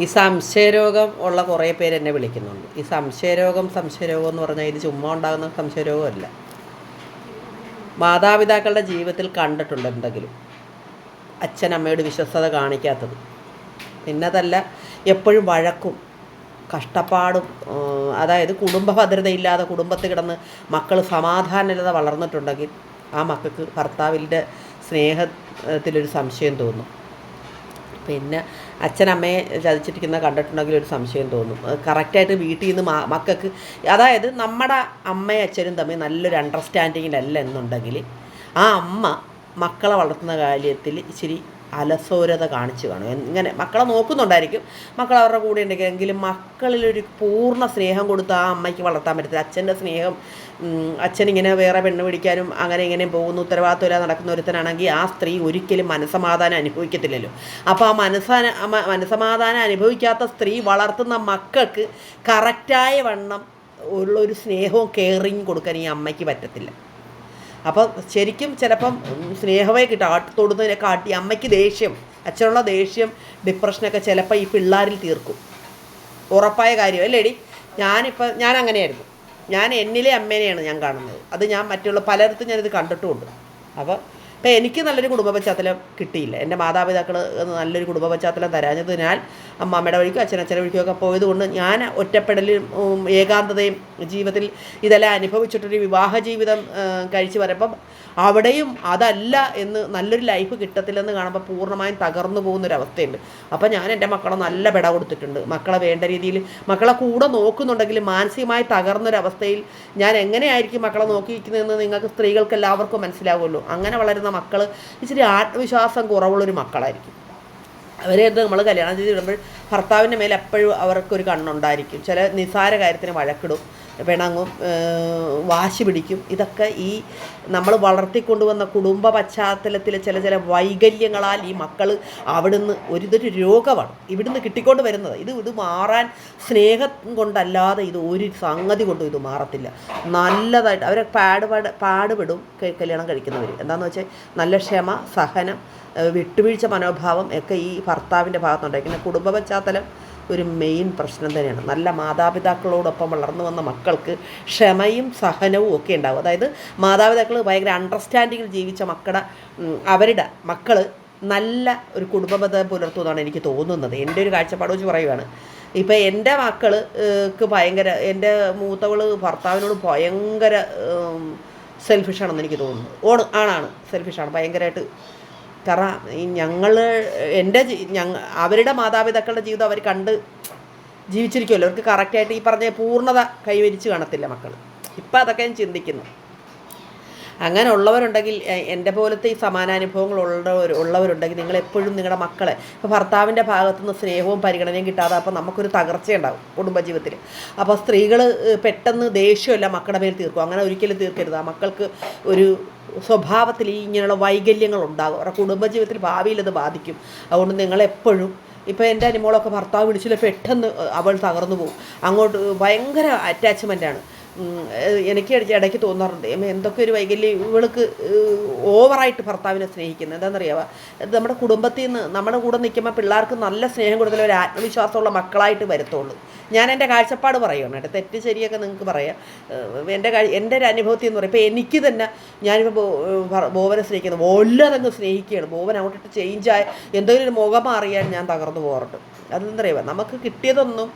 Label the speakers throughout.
Speaker 1: ഈ സംശയരോഗം ഉള്ള കുറേ പേര് എന്നെ വിളിക്കുന്നുണ്ട്. ഈ സംശയരോഗം സംശയരോഗം എന്ന് പറഞ്ഞാൽ ഇത് ചുമ്മാ ഉണ്ടാകുന്ന സംശയരോഗമല്ല മാതാപിതാക്കളുടെ ജീവിതത്തിൽ കണ്ടിട്ടുണ്ട് എന്തെങ്കിലും. അച്ഛൻ അമ്മയോട് വിശ്വസ്തത കാണിക്കാത്തത്. പിന്നതല്ല എപ്പോഴും വഴക്കും കഷ്ടപ്പാടും അതായത് കുടുംബ ഭദ്രതയില്ലാതെ കുടുംബത്തിൽ കിടന്ന് മക്കൾ സമാധാനത വളർന്നിട്ടുണ്ടെങ്കിൽ ആ മക്കൾക്ക് ഭർത്താവിന്റെ സ്നേഹത്തിലൊരു സംശയം തോന്നും. പിന്നെ അച്ഛനമ്മയെ ചതിച്ചിരിക്കുന്ന കണ്ടിട്ടുണ്ടെങ്കിൽ ഒരു സംശയം തോന്നും. കറക്റ്റായിട്ട് വീട്ടിൽ നിന്ന് മക്കൾക്ക് അതായത് നമ്മുടെ അമ്മയും അച്ഛനും തമ്മിൽ നല്ലൊരു അണ്ടർസ്റ്റാൻഡിങ്ങിലല്ല എന്നുണ്ടെങ്കിൽ ആ അമ്മ മക്കളെ വളർത്തുന്ന കാര്യത്തിൽ ഇച്ചിരി അലസോരത കാണിച്ചു കാണും. ഇങ്ങനെ മക്കളെ നോക്കുന്നുണ്ടായിരിക്കും. മക്കൾ അവരുടെ കൂടെ ഉണ്ടെങ്കിൽ എങ്കിലും മക്കളിലൊരു പൂർണ സ്നേഹം കൊടുത്ത് ആ അമ്മയ്ക്ക് വളർത്താൻ പറ്റത്തില്ല. അച്ഛന്റെ സ്നേഹം അച്ഛനിങ്ങനെ വേറെ പെണ്ണ് പിടിക്കാനും അങ്ങനെ ഇങ്ങനെ പോകുന്നു ഉത്തരവാദിത്തമില്ല നടക്കുന്ന ഒരുത്തനാണെങ്കിൽ ആ സ്ത്രീ ഒരിക്കലും മനസ്സമാധാനം അനുഭവിക്കത്തില്ലല്ലോ. അപ്പോൾ ആ മനസ്സാന മനസ്സമാധാനം അനുഭവിക്കാത്ത സ്ത്രീ വളർത്തുന്ന മക്കൾക്ക് കറക്റ്റായ വണ്ണം ഉള്ളൊരു സ്നേഹവും കെയറിങ് കൊടുക്കാൻ ഈ അമ്മയ്ക്ക് പറ്റത്തില്ല. അപ്പോൾ ശരിക്കും ചിലപ്പം സ്നേഹമേ കിട്ടും. ആട്ടി തൊടുന്നതിനെ കാട്ടി അമ്മയ്ക്ക് ദേഷ്യം അച്ഛനുള്ള ദേഷ്യം ഡിപ്രഷനൊക്കെ ചിലപ്പോൾ ഈ പിള്ളേരിൽ തീർക്കും. ഉറപ്പായ കാര്യം അല്ലേടി? ഞാനിപ്പോൾ ഞാൻ അങ്ങനെയായിരുന്നു. ഞാൻ എന്നിലെ അമ്മേനെയാണ് ഞാൻ കാണുന്നത്. അത് ഞാൻ മറ്റുള്ള പലയിടത്തും ഞാനിത് കണ്ടിട്ടുമുണ്ട്. അപ്പോൾ ഇപ്പം എനിക്ക് നല്ലൊരു കുടുംബ പശ്ചാത്തലം കിട്ടിയില്ല. എന്റെ മാതാപിതാക്കൾ നല്ലൊരു കുടുംബ പശ്ചാത്തലം തരാഞ്ഞതിനാൽ അമ്മമ്മയുടെ വഴിക്കും അച്ഛനച്ഛന്റെ വഴിക്കും ഒക്കെ പോയതുകൊണ്ട് ഞാൻ ഒറ്റപ്പെടലും ഏകാന്തതയും ജീവിതത്തിൽ ഇതെല്ലാം അനുഭവിച്ചിട്ടൊരു വിവാഹ ജീവിതം കഴിച്ചു വരുമ്പം അവിടെയും അതല്ല എന്ന് നല്ലൊരു ലൈഫ് കിട്ടത്തില്ലെന്ന് കാണുമ്പോൾ പൂർണമായും തകർന്നു പോകുന്നൊരവസ്ഥയുണ്ട്. അപ്പം ഞാൻ എന്റെ മക്കളെ നല്ല പിട കൊടുത്തിട്ടുണ്ട്. മക്കളെ വേണ്ട രീതിയിൽ മക്കളെ കൂടെ നോക്കുന്നുണ്ടെങ്കിൽ മാനസികമായി തകർന്നൊരവസ്ഥയിൽ ഞാൻ എങ്ങനെയായിരിക്കും മക്കളെ നോക്കിയിരിക്കുന്നതെന്ന് നിങ്ങൾക്ക് സ്ത്രീകൾക്ക് എല്ലാവർക്കും മനസ്സിലാവുമല്ലോ. അങ്ങനെ വളരുന്ന മക്കൾ ഇച്ചിരി ആത്മവിശ്വാസം കുറവുള്ളൊരു മക്കളായിരിക്കും. അവരെ നമ്മൾ കല്യാണം ചെയ്ത് വിടുമ്പോൾ ഭർത്താവിന്റെ മേലെ എപ്പോഴും അവർക്കൊരു കണ്ണുണ്ടായിരിക്കും. ചില നിസാര കാര്യത്തിന് വഴക്കിടും പിണങ്ങും വാശി പിടിക്കും. ഇതൊക്കെ ഈ നമ്മൾ വളർത്തിക്കൊണ്ടുവന്ന കുടുംബ പശ്ചാത്തലത്തിലെ ചില ചില വൈകല്യങ്ങളാൽ ഈ മക്കൾ അവിടുന്ന് ഒരു ഇതൊരു രോഗമാണ്. ഇവിടുന്ന് കിട്ടിക്കൊണ്ട് വരുന്നത്. ഇത് ഇത് മാറാൻ സ്നേഹം കൊണ്ടല്ലാതെ ഇത് ഒരു സംഗതി കൊണ്ടും ഇത് മാറത്തില്ല. നല്ലതായിട്ട് അവരെ പാടുപാട് പാടുപെടും കല്യാണം കഴിക്കുന്നവർ എന്താണെന്ന് വെച്ചാൽ നല്ല ക്ഷമ സഹനം വിട്ടുവീഴ്ച മനോഭാവം ഒക്കെ ഈ ഭർത്താവിന്റെ ഭാഗത്തുണ്ടായി. പിന്നെ കുടുംബ പശ്ചാത്തലം ഒരു മെയിൻ പ്രശ്നം തന്നെയാണ്. നല്ല മാതാപിതാക്കളോടൊപ്പം വളർന്നു വന്ന മക്കൾക്ക് ക്ഷമയും സഹനവും ഒക്കെ ഉണ്ടാവും. അതായത് മാതാപിതാക്കൾ ഭയങ്കര അണ്ടർസ്റ്റാൻഡിങ്ങിൽ ജീവിച്ച മക്കളുടെ അവരുടെ മക്കൾ നല്ല ഒരു കുടുംബബന്ധം പുലർത്തുമെന്നാണ് എനിക്ക് തോന്നുന്നത്. എന്റെ ഒരു കാഴ്ചപ്പാട് വെച്ച് പറയുവാണ്. ഇപ്പോൾ എന്റെ മക്കൾക്ക് ഭയങ്കര എന്റെ മൂത്തവൾ ഭർത്താവിനോട് ഭയങ്കര സെൽഫിഷാണെന്ന് എനിക്ക് തോന്നുന്നു. ഓണ് ആണാണ്. സെൽഫിഷാണ് ഭയങ്കരമായിട്ട് കാരണം ഞങ്ങൾ എന്റെ അവരുടെ മാതാപിതാക്കളുടെ ജീവിതം അവർ കണ്ട് ജീവിച്ചിരിക്കുമല്ലോ അവർക്ക് കറക്റ്റായിട്ട് ഈ പറഞ്ഞ പൂർണത കൈവരിച്ച് കാണത്തില്ല മക്കൾ ഇപ്പം അതൊക്കെ ഞാൻ ചിന്തിക്കുന്നു. അങ്ങനെ ഉള്ളവരുണ്ടെങ്കിൽ എന്റെ പോലത്തെ ഈ സമാനാനുഭവങ്ങൾ ഉള്ളവർ ഉള്ളവരുണ്ടെങ്കിൽ നിങ്ങൾ എപ്പോഴും നിങ്ങളുടെ മക്കളെ ഇപ്പോൾ ഭർത്താവിന്റെ ഭാഗത്തുനിന്ന് സ്നേഹവും പരിഗണനയും കിട്ടാതെ അപ്പോൾ നമുക്കൊരു തകർച്ചയുണ്ടാവും കുടുംബജീവിതത്തിൽ. അപ്പോൾ സ്ത്രീകൾ പെട്ടെന്ന് ദേഷ്യമല്ല മക്കളുടെ മേൽ തീർക്കും. അങ്ങനെ ഒരിക്കലും തീർക്കരുത്. ആ മക്കൾക്ക് ഒരു സ്വഭാവത്തിൽ ഈ ഇങ്ങനെയുള്ള വൈകല്യങ്ങൾ ഉണ്ടാകും. അവരുടെ കുടുംബജീവിതത്തിൽ ഭാവിയിൽ അത് ബാധിക്കും. അതുകൊണ്ട് നിങ്ങളെപ്പോഴും ഇപ്പോൾ എന്റെ അനുമോളൊക്കെ ഭർത്താവ് വിളിച്ചില്ല പെട്ടെന്ന് അവൾ തകർന്നു പോകും. അങ്ങോട്ട് ഭയങ്കര അറ്റാച്ച്മെന്റാണ് എനിക്ക് ഇടയ്ക്ക് തോന്നാറുണ്ട്. എന്തൊക്കെ ഒരു വൈകല്യം ഇവൾക്ക് ഓവറായിട്ട് ഭർത്താവിനെ സ്നേഹിക്കുന്നത്? എന്താണെന്നറിയാവുക നമ്മുടെ കുടുംബത്തിൽ നിന്ന് നമ്മുടെ കൂടെ നിൽക്കുമ്പോൾ പിള്ളേർക്ക് നല്ല സ്നേഹം കൊടുത്താൽ ഒരു ആത്മവിശ്വാസമുള്ള മക്കളായിട്ട് വരത്തുള്ളൂ. ഞാൻ എന്റെ കാഴ്ചപ്പാട് പറയുകയാണ് കേട്ടോ തെറ്റ് ശരിയൊക്കെ നിങ്ങൾക്ക് പറയാം. എന്റെ എന്റെ ഒരു അനുഭവത്തിൽ എന്ന് പറയും ഇപ്പോൾ എനിക്ക് തന്നെ ഞാനിപ്പോൾ ബോവനെ സ്നേഹിക്കുന്നത് വല്ലതങ്ങ് സ്നേഹിക്കുകയാണ്. ബോവൻ അങ്ങോട്ടിട്ട് ചേഞ്ചായ എന്തെങ്കിലും ഒരു മുഖം മാറിയാൽ ഞാൻ തകർന്നു പോകാറുണ്ട്. അതെന്തറിയാമോ നമുക്ക് കിട്ടിയതൊന്നും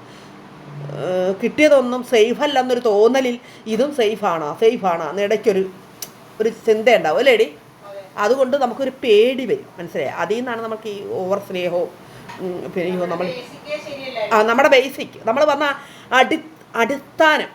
Speaker 1: കിട്ടിയതൊന്നും സേഫ് അല്ല എന്നൊരു തോന്നലിൽ ഇതും സേഫാണോ സേഫാണോ എന്ന് ഇടയ്ക്കൊരു ഒരു ചിന്ത ഉണ്ടാവും അല്ലേടി? അതുകൊണ്ട് നമുക്കൊരു പേടി വരും മനസ്സിലായി? അതിൽ നിന്നാണ് നമുക്ക് ഈ ഓവർ സ്നേഹവും പിന്നെ നമ്മൾ ആ നമ്മുടെ ബേസിക് നമ്മൾ വന്ന അടി അടിസ്ഥാനം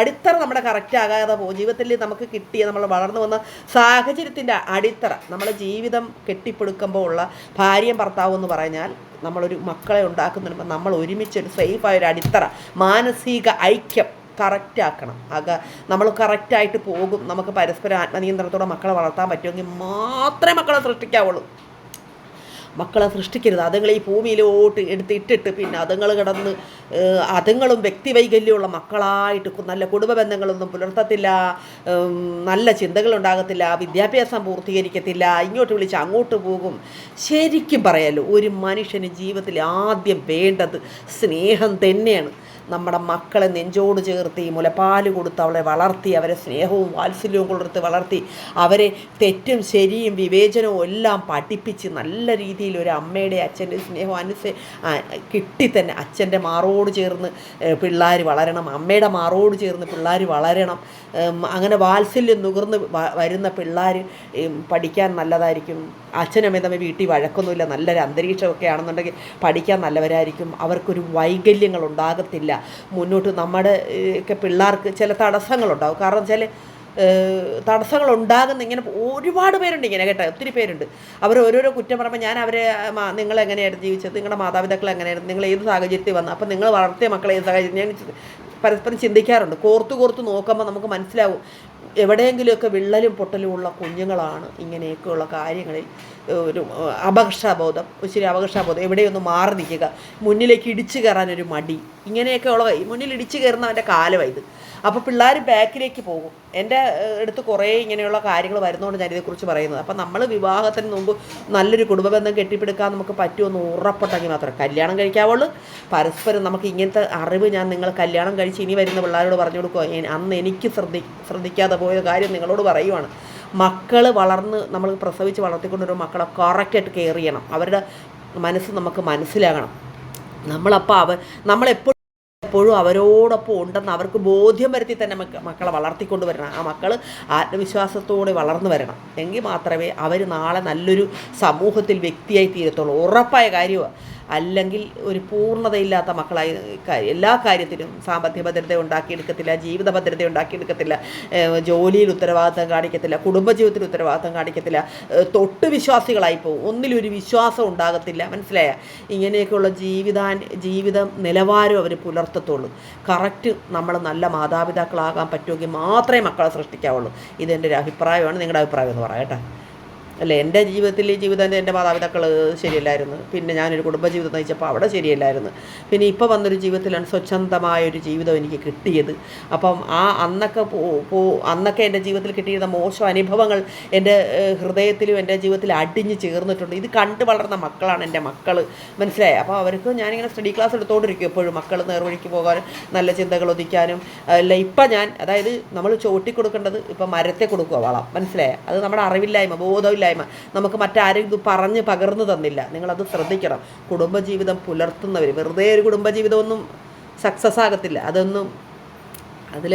Speaker 1: അടിത്തറ നമ്മുടെ കറക്റ്റ് ആകാതെ പോകും. ജീവിതത്തിൽ നമുക്ക് കിട്ടിയ നമ്മൾ വളർന്നു വന്ന സാഹചര്യത്തിന്റെ അടിത്തറ നമ്മുടെ ജീവിതം കെട്ടിപ്പടുക്കുമ്പോൾ ഉള്ള ഭാര്യയും ഭർത്താവും എന്ന് പറഞ്ഞാൽ നമ്മളൊരു മക്കളെ ഉണ്ടാക്കുന്നതിന് നമ്മൾ ഒരുമിച്ച് ഒരു സേഫായ ഒരു അടിത്തറ മാനസിക ഐക്യം കറക്റ്റാക്കണം അക നമ്മൾ കറക്റ്റായിട്ട് പോകും. നമുക്ക് പരസ്പരം ആത്മനിയന്ത്രണത്തോടെ മക്കളെ വളർത്താൻ പറ്റുമെങ്കിൽ മാത്രമേ മക്കളെ സൃഷ്ടിക്കാവുള്ളൂ. മക്കളെ സൃഷ്ടിക്കരുത്. അതുങ്ങൾ ഈ ഭൂമിയിലോട്ട് എടുത്ത് ഇട്ടിട്ട് പിന്നെ അതുങ്ങൾ കിടന്ന് അതുങ്ങളും വ്യക്തിവൈകല്യമുള്ള മക്കളായിട്ട് നല്ല കുടുംബ ബന്ധങ്ങളൊന്നും പുലർത്തത്തില്ല. നല്ല ചിന്തകളുണ്ടാകത്തില്ല വിദ്യാഭ്യാസം പൂർത്തീകരിക്കത്തില്ല. ഇങ്ങോട്ട് വിളിച്ച് അങ്ങോട്ട് പോകും. ശരിക്കും പറയാലോ ഒരു മനുഷ്യന് ജീവിതത്തിൽ ആദ്യം വേണ്ടത് സ്നേഹം തന്നെയാണ്. നമ്മുടെ മക്കളെ നെഞ്ചോട് ചേർത്ത് ഈ മുലപ്പാൽ കൊടുത്ത് അവളെ വളർത്തി അവരെ സ്നേഹവും വാത്സല്യവും കൊടുത്ത് വളർത്തി അവരെ തെറ്റും ശരിയും വിവേചനവും എല്ലാം പഠിപ്പിച്ച് നല്ല രീതിയിൽ ഒരു അമ്മയുടെ അച്ഛന്റെ സ്നേഹം അനുസ കിട്ടി തന്നെ. അച്ഛന്റെ മാറോട് ചേർന്ന് പിള്ളേർ വളരണം. അമ്മയുടെ മാറോട് ചേർന്ന് പിള്ളേർ വളരണം. അങ്ങനെ വാത്സല്യം നുകർന്ന് വരുന്ന പിള്ളേർ പഠിക്കാൻ നല്ലതായിരിക്കും. അച്ഛനമ്മയും തമ്മിൽ വീട്ടിൽ വഴക്കൊന്നുമില്ല നല്ലൊരു അന്തരീക്ഷമൊക്കെ ആണെന്നുണ്ടെങ്കിൽ പഠിക്കാൻ നല്ലവരായിരിക്കും. അവർക്കൊരു വൈകല്യങ്ങൾ ഉണ്ടാകത്തില്ല മുന്നോട്ട് നമ്മുടെ ഒക്കെ പിള്ളേർക്ക് ചില തടസ്സങ്ങളുണ്ടാവും. കാരണം വെച്ചാൽ തടസ്സങ്ങൾ ഉണ്ടാകുന്ന ഇങ്ങനെ ഒരുപാട് പേരുണ്ട് ഇങ്ങനെ കേട്ടോ ഒത്തിരി പേരുണ്ട്. അവർ ഓരോരോ കുറ്റം പറയുമ്പോൾ ഞാൻ അവരെ നിങ്ങൾ എങ്ങനെയായിരുന്നു ജീവിച്ചത്? നിങ്ങളുടെ മാതാപിതാക്കൾ എങ്ങനെയായിരുന്നു? നിങ്ങൾ ഏത് സാഹചര്യത്തിൽ വന്നു? അപ്പോൾ നിങ്ങൾ വളർത്തിയ മക്കളെ ഏത് സാഹചര്യം? ഞാൻ പരസ്പരം ചിന്തിക്കാറുണ്ട്. കോർത്ത് കോർത്ത് നോക്കുമ്പോൾ നമുക്ക് മനസ്സിലാവും. എവിടെയെങ്കിലുമൊക്കെ വിള്ളലും പൊട്ടലും ഉള്ള കുഞ്ഞുങ്ങളാണ് ഇങ്ങനെയൊക്കെയുള്ള കാര്യങ്ങളിൽ ഒരു അപകർഷാബോധം ഇച്ചിരി അപകർഷാബോധം എവിടെയൊന്ന് മാറി നിൽക്കുക മുന്നിലേക്ക് ഇടിച്ചു കയറാനൊരു മടി ഇങ്ങനെയൊക്കെ ഉള്ള മുന്നിൽ ഇടിച്ചു കയറുന്നവന്റെ കാലമാണ് ഇത്. അപ്പോൾ പിള്ളേർ ബാക്കിലേക്ക് പോകും. എന്റെ അടുത്ത് കുറേ ഇങ്ങനെയുള്ള കാര്യങ്ങൾ വരുന്നതുകൊണ്ട് ഞാൻ ഇതേക്കുറിച്ച് പറയുന്നത്. അപ്പോൾ നമ്മൾ വിവാഹത്തിന് മുമ്പ് നല്ലൊരു കുടുംബ ബന്ധം കെട്ടിപ്പടുക്കാൻ നമുക്ക് പറ്റുമെന്ന് ഉറപ്പുണ്ടെങ്കിൽ മാത്രമേ കല്യാണം കഴിക്കാവുള്ളൂ. പരസ്പരം നമുക്ക് ഇങ്ങനത്തെ അറിവ് ഞാൻ നിങ്ങൾ കല്യാണം കഴിച്ച് ഇനി വരുന്ന പിള്ളേരോട് പറഞ്ഞു കൊടുക്കുക അന്ന് എനിക്ക് ശ്രദ്ധി ശ്രദ്ധിക്കാതെ പോയ കാര്യം നിങ്ങളോട് പറയുവാണ്. മക്കൾ വളർന്ന് നമ്മൾ പ്രസവിച്ച് വളർത്തിക്കൊണ്ടൊരു മക്കളെ കറക്റ്റായിട്ട് കെയർ ചെയ്യണം. അവരുടെ മനസ്സ് നമുക്ക് മനസ്സിലാകണം. നമ്മളപ്പോൾ അവർ നമ്മളെപ്പോഴും എപ്പോഴും അവരോടൊപ്പം ഉണ്ടെന്ന് അവർക്ക് ബോധ്യം വരുത്തി തന്നെ മക്ക മക്കളെ വളർത്തിക്കൊണ്ട് വരണം. ആ മക്കൾ ആത്മവിശ്വാസത്തോടെ വളർന്നു വരണം. എങ്കിൽ മാത്രമേ അവർ നാളെ നല്ലൊരു സമൂഹത്തിൽ വ്യക്തിയായി തീരത്തുള്ളൂ. ഉറപ്പായ കാര്യമാണ് അല്ലെങ്കിൽ ഒരു പൂർണതയില്ലാത്ത മക്കളായി എല്ലാ കാര്യത്തിലും സാമ്പത്തിക ഭദ്രത ഉണ്ടാക്കിയെടുക്കത്തില്ല ജീവിത ഭദ്രത ഉണ്ടാക്കിയെടുക്കത്തില്ല ജോലിയിൽ ഉത്തരവാദിത്തം കാണിക്കത്തില്ല കുടുംബജീവിതത്തിൽ ഉത്തരവാദിത്തം കാണിക്കത്തില്ല തൊട്ട് വിശ്വാസികളായി പോകും. ഒന്നിലൊരു വിശ്വാസം ഉണ്ടാകത്തില്ല മനസ്സിലായ? ഇങ്ങനെയൊക്കെയുള്ള ജീവിതാ ജീവിതം നിലവാരം അവർ പുലർത്തത്തുള്ളൂ. കറക്റ്റ് നമ്മൾ നല്ല മാതാപിതാക്കളാകാൻ പറ്റുമെങ്കിൽ മാത്രമേ മക്കളെ സൃഷ്ടിക്കാവുള്ളൂ. ഇതെന്റെ ഒരു അഭിപ്രായമാണ് നിങ്ങളുടെ അഭിപ്രായം എന്ന് പറയാം കേട്ടോ. അല്ലേ എന്റെ ജീവിതത്തിൽ ഈ ജീവിതം എന്റെ മാതാപിതാക്കൾ ശരിയല്ലായിരുന്നു. പിന്നെ ഞാനൊരു കുടുംബജീവിതം നയിച്ചപ്പോൾ അവിടെ ശരിയല്ലായിരുന്നു. പിന്നെ ഇപ്പോൾ വന്നൊരു ജീവിതത്തിലാണ് സ്വച്ഛന്തമായൊരു ജീവിതം എനിക്ക് കിട്ടിയത്. അപ്പം ആ അന്നൊക്കെ പോ അന്നൊക്കെ എന്റെ ജീവിതത്തിൽ കിട്ടിയിരുന്ന മോശം അനുഭവങ്ങൾ എന്റെ ഹൃദയത്തിലും എന്റെ ജീവിതത്തിൽ അടിഞ്ഞ് ചേർന്നിട്ടുണ്ട്. ഇത് കണ്ടു വളർന്ന മക്കളാണ് എന്റെ മക്കൾ മനസ്സിലായി? അപ്പോൾ അവർക്ക് ഞാനിങ്ങനെ സ്റ്റഡി ക്ലാസ് എടുത്തുകൊണ്ടിരിക്കും എപ്പോഴും. മക്കൾ നേർവഴിക്ക് പോകാനും നല്ല ചിന്തകൾ ഒതിക്കാനും അല്ല ഇപ്പം ഞാൻ അതായത് നമ്മൾ ചോട്ടി കൊടുക്കേണ്ടത് ഇപ്പം മരത്തെ കൊടുക്കുക വളം മനസ്സിലായ? അത് നമ്മുടെ അറിവില്ലായ്മ ബോധമില്ലായ്മ നമുക്ക് മറ്റാരും ഇത് പറഞ്ഞ് പകർന്നു തന്നില്ല. നിങ്ങളത് ശ്രദ്ധിക്കണം. കുടുംബജീവിതം പുലർത്തുന്നവർ വെറുതെ ഒരു കുടുംബജീവിതമൊന്നും സക്സസ് ആകത്തില്ല. അതൊന്നും അതിൽ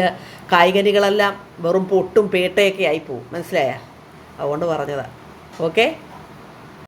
Speaker 1: കായികനികളെല്ലാം വെറും പൊട്ടും പേട്ടയൊക്കെ ആയിപ്പോവും മനസ്സിലായ? അതുകൊണ്ട് പറഞ്ഞതാണ് ഓക്കെ